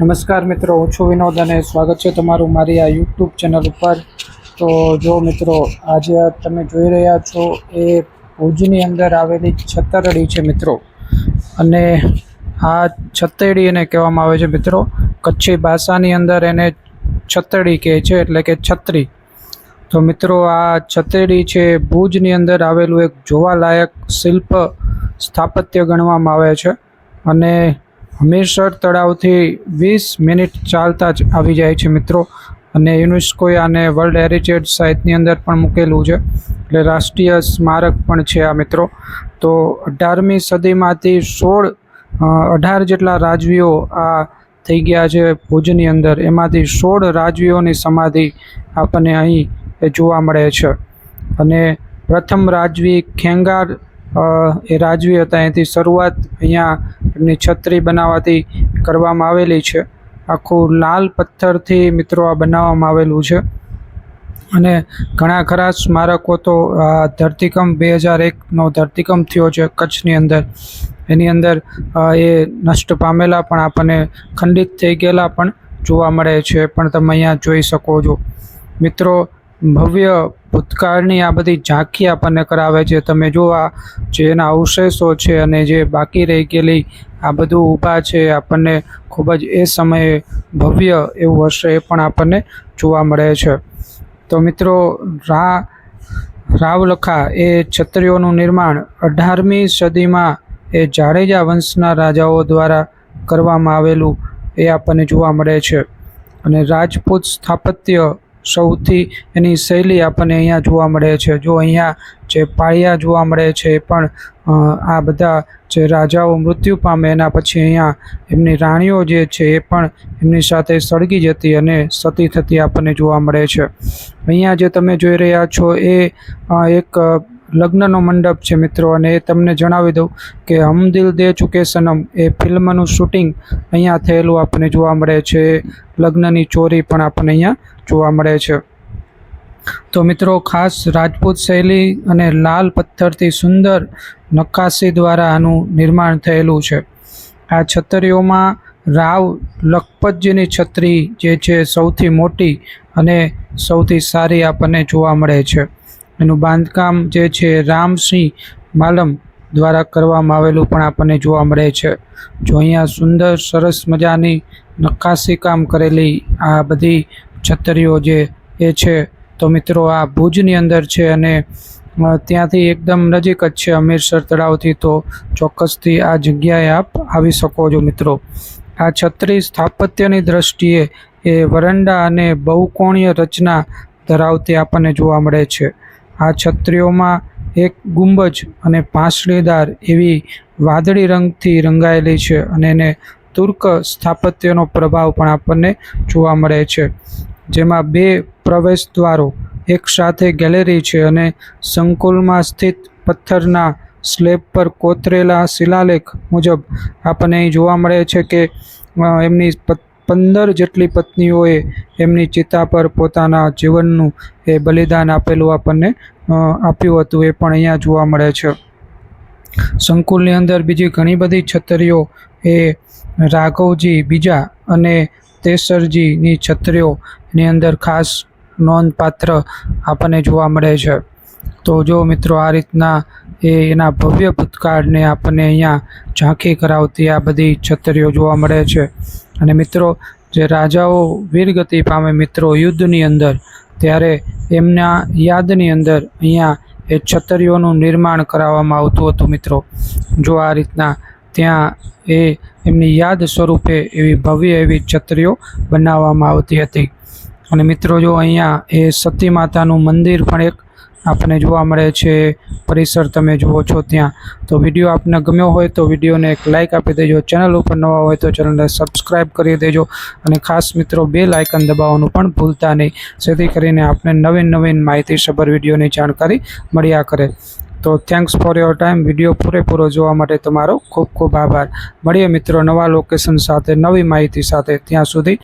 નમસ્કાર મિત્રો, હું છું વિનોદ અને સ્વાગત છે તમારું મારી આ યુટ્યુબ ચેનલ ઉપર. તો જો મિત્રો, આજે તમે જોઈ રહ્યા છો એ ભુજની અંદર આવેલી છતરડી છે મિત્રો. અને આ છતેડી એને કહેવામાં આવે છે મિત્રો. કચ્છી ભાષાની અંદર એને છતડી કહે છે, એટલે કે છત્રી. તો મિત્રો, આ છતેડી છે ભુજની અંદર આવેલું એક જોવાલાયક શિલ્પ સ્થાપત્ય ગણવામાં આવે છે. અને હમીરસર તળાવથી વીસ મિનિટ ચાલતા જ આવી જાય છે મિત્રો. અને યુનેસ્કોએ આને વર્લ્ડ હેરિટેજ સાઇટની અંદર પણ મૂકેલું છે. એટલે રાષ્ટ્રીય સ્મારક પણ છે આ મિત્રો. તો અઢારમી સદીમાંથી સોળ અઢાર જેટલા રાજવીઓ આ થઈ ગયા છે ભુજની અંદર. એમાંથી સોળ રાજવીઓની સમાધિ આપણને અહીં જોવા મળે છે. અને પ્રથમ રાજવી ખેંગાર એ રાજવી હતા. અહીંથી શરૂઆત અહીંયા એમની છત્રી બનાવવાથી કરવામાં આવેલી છે. આખું લાલ પથ્થરથી મિત્રો આ બનાવવામાં આવેલું છે. અને ઘણા ખરા સ્મારકો તો આ ધરતીકંપ બે હજાર એકનો ધરતીકંપ થયો છે કચ્છની અંદર. એની અંદર એ નષ્ટ પામેલા પણ આપણને ખંડિત થઈ ગયેલા પણ જોવા મળે છે. પણ તમે અહીંયા જોઈ શકો છો. મિત્રો, ભવ્ય ભૂતકાળની આ બધી ઝાંખી આપણને કરાવે છે. તમે જો આ જે એના અવશેષો છે અને જે બાકી રહી ગયેલી આ બધું ઊભા છે, આપણને ખૂબ જ એ સમયે ભવ્ય એવું હશે એ પણ આપણને જોવા મળે છે. તો મિત્રો, રા, રાવલખા એ છત્રીઓનું નિર્માણ અઢારમી સદીમાં એ જાડેજા વંશના રાજાઓ દ્વારા કરવામાં આવેલું એ આપણને જોવા મળે છે. અને રાજપૂત સ્થાપત્ય સૌથી એની શૈલી આપણને અહીંયા જોવા મળે છે. જો અહીંયા જે પાળિયા જોવા મળે છે એ પણ આ બધા જે રાજાઓ મૃત્યુ પામે એના પછી અહીંયા એમની રાણીઓ જે છે એ પણ એમની સાથે સળગી જતી અને સતી થતી આપણને જોવા મળે છે. અહીંયા જે તમે જોઈ રહ્યા છો એ એક લગ્નનો મંડપ છે મિત્રો, અને એ તમને જણાવી દઉં કે હમ દિલ દે ચુકે સનમ એ ફિલ્મનું શૂટિંગ અહીંયા થયેલું આપણને જોવા મળે છે. લગ્નની ચોરી પણ આપણને અહીંયા જોવા મળે છે. તો મિત્રો, ખાસ રાજપૂત શૈલી અને લાલ પથ્થરથી સુંદર નક્કાશી દ્વારા આનું નિર્માણ થયેલું છે. આ છતરીઓમાં રાવ લખપતજીની છત્રી જે છે સૌથી મોટી અને સૌથી સારી આપણને જોવા મળે છે. એનું બાંધકામ જે છે રામસિંહ માલમ દ્વારા કરવામાં આવેલું પણ આપણને જોવા મળે છે. જો અહીંયા સુંદર, સરસ મજાની નક્કાશી કામ કરેલી આ બધી છતરીઓ જે એ છે, તો મિત્રો આ ભુજની અંદર છે અને ત્યાંથી એકદમ નજીક જ છે અમીરસર તળાવથી, તો ચોક્કસથી આ જગ્યાએ આપ આવી શકો છો મિત્રો. આ છત્રી સ્થાપત્યની દ્રષ્ટિએ એ વરંડા અને બહુકોણીય રચના ધરાવતી આપણને જોવા મળે છે. આ છત્રીઓમાં એક ગુંબજ અને પાંસળીદાર એવી વાદળી રંગથી રંગાયેલી છે અને એને તુર્ક સ્થાપત્યનો પ્રભાવ પણ આપણને જોવા મળે છે. જેમાં બે પ્રવેશ દ્વારો એક સાથે ગેલેરી છે અને સંકુલમાં સ્થિત પથ્થરના સ્લેબ પર કોતરેલા શિલાલેખ મુજબ આપણને જોવા મળે છે કે એમની પંદર જેટલી પત્નીઓએ એમની ચિતા પર પોતાના જીવનનું એ બલિદાન આપેલું આપણને આપ્યું હતું, એ પણ અહીંયા જોવા મળે છે. સંકુલની અંદર બીજી ઘણી બધી છત્રીઓ, એ રાઘવજી બીજા અને તેસરજીની છત્રીઓની અંદર ખાસ નોંધપાત્ર આપણને જોવા મળે છે. તો જો મિત્રો આ રીતના એ એના ભવ્ય ભૂતકાળને આપણને અહીંયા ઝાંખી કરાવતી આ બધી છત્રીઓ જોવા મળે છે. અને મિત્રો, જે રાજાઓ વીરગતિ પામે મિત્રો યુદ્ધની અંદર, ત્યારે એમના યાદની અંદર અહીંયા એ છત્રીઓનું નિર્માણ કરાવવામાં આવતું હતું મિત્રો. જો આ રીતના ત્યાં એ એમની યાદ સ્વરૂપે એવી ભવ્ય એવી છત્રીઓ બનાવવામાં આવતી હતી. અને મિત્રો, જો અહીંયા એ સતી માતાનું મંદિર પણ એક આપણને જોવા મળે છે, પરિસર તમે જુઓ છો ત્યાં. તો વીડિયો આપને ગમ્યો હોય તો વિડીયોને એક લાઇક આપી દેજો. ચેનલ ઉપર નવા હોય તો ચેનલને સબસ્ક્રાઈબ કરી દેજો. અને ખાસ મિત્રો બે લાઇકન દબાવવાનું પણ ભૂલતા નહીં. જેથી કરીને આપને નવીન નવીન માહિતીસભર વિડીયોની જાણકારી મળ્યા કરે. તો thanks for your time video પૂરેપૂરો જોવા માટે તમારો ખૂબ ખૂબ આભાર. મળીએ મિત્રો નવા લોકેશન સાથે, નવી માહિતી સાથે. ત્યાં સુધી